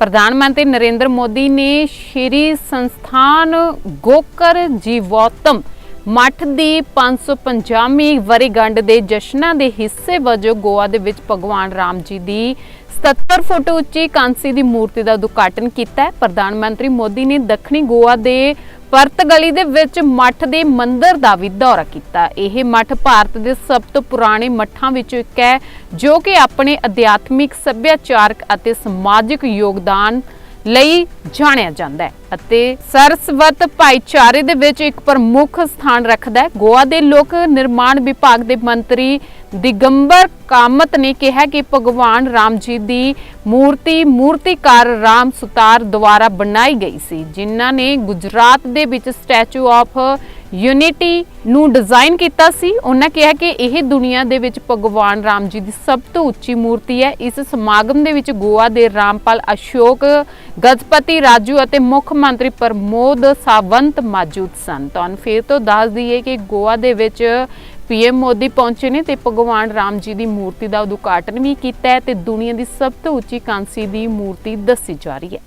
ਪ੍ਰਧਾਨ ਮੰਤਰੀ ਨਰਿੰਦਰ ਮੋਦੀ ਨੇ ਸ਼੍ਰੀ ਸੰਸਥਾਨ ਗੋਕਰ ਜੀਵੋਤਮ ਮੱਠ ਦੀ 550ਵੀਂ ਵਰ੍ਹੇਗੰਢ ਦੇ ਜਸ਼ਨਾਂ ਦੇ ਹਿੱਸੇ ਵਜੋਂ ਗੋਆ ਦੇ ਵਿੱਚ ਭਗਵਾਨ ਰਾਮ ਜੀ ਦੀ 77 ਫੁੱਟ ਉੱਚੀ ਕਾਂਸੀ ਦੀ ਮੂਰਤੀ ਦਾ ਉਦਘਾਟਨ ਕੀਤਾ ਹੈ। ਪ੍ਰਧਾਨ ਮੰਤਰੀ ਮੋਦੀ ਨੇ ਦੱਖਣੀ ਗੋਆ ਦੇ ਪਰਤ ਗਲੀ ਦੇ ਵਿੱਚ ਮੱਠ ਦੇ ਮੰਦਿਰ ਦਾ ਵੀ ਦੌਰਾ ਕੀਤਾ। ਇਹ ਮੱਠ ਭਾਰਤ ਦੇ ਸਭ ਤੋਂ ਪੁਰਾਣੇ ਮੱਠਾਂ ਵਿੱਚੋਂ ਇੱਕ ਹੈ, ਜੋ ਕਿ ਆਪਣੇ ਅਧਿਆਤਮਿਕ ਸੱਭਿਆਚਾਰਕ ਅਤੇ ਸਮਾਜਿਕ ਯੋਗਦਾਨ ਲਈ ਜਾਣਿਆ ਜਾਂਦਾ ਹੈ ਅਤੇ ਸਰਸਵਤ ਭਾਈਚਾਰੇ ਦੇ ਵਿੱਚ ਇੱਕ ਪ੍ਰਮੁੱਖ ਸਥਾਨ ਰੱਖਦਾ ਹੈ। ਗੋਆ ਦੇ ਲੋਕ ਨਿਰਮਾਣ ਵਿਭਾਗ ਦੇ ਮੰਤਰੀ ਦਿਗੰਬਰ ਕਾਮਤ ਨੇ ਕਿਹਾ ਕਿ ਭਗਵਾਨ ਰਾਮ ਜੀ ਦੀ ਮੂਰਤੀ ਮੂਰਤੀਕਾਰ ਰਾਮ ਸੁਤਾਰ ਦੁਆਰਾ ਬਣਾਈ ਗਈ ਸੀ, ਜਿਨ੍ਹਾਂ ਨੇ ਗੁਜਰਾਤ ਦੇ ਵਿੱਚ ਸਟੈਚੂ ਆਫ ਯੂਨਿਟੀ ਨੂੰ ਡਿਜ਼ਾਈਨ ਕੀਤਾ ਸੀ, ਉਹਨਾਂ ਕਿਹਾ ਕਿ ਇਹ ਦੁਨੀਆ ਦੇ ਵਿੱਚ ਭਗਵਾਨ ਰਾਮ ਜੀ ਦੀ ਸਭ ਤੋਂ ਉੱਚੀ ਮੂਰਤੀ ਹੈ। ਇਸ ਸਮਾਗਮ ਦੇ ਵਿੱਚ ਗੋਆ ਦੇ ਰਾਮਪਾਲ ਅਸ਼ੋਕ, ਗਜਪਤੀ ਰਾਜੂ ਅਤੇ ਮੁੱਖ ਮੰਤਰੀ ਪ੍ਰਮੋਦ ਸਾਵੰਤ ਮੌਜੂਦ ਸਨ। ਤੁਹਾਨੂੰ ਫਿਰ ਤੋਂ ਦੱਸ ਦਈਏ ਕਿ ਗੋਆ ਦੇ ਵਿੱਚ ਪੀਐਮ ਮੋਦੀ ਪਹੁੰਚੇ ਨੇ ਤੇ ਭਗਵਾਨ ਰਾਮ ਜੀ ਦੀ ਮੂਰਤੀ ਦਾ ਉਦਘਾਟਨ ਵੀ ਕੀਤਾ ਹੈ ਤੇ ਦੁਨੀਆ ਦੀ ਸਭ ਤੋਂ ਉੱਚੀ ਕਾਂਸੀ ਦੀ ਮੂਰਤੀ ਦੱਸੀ ਜਾ ਰਹੀ ਹੈ।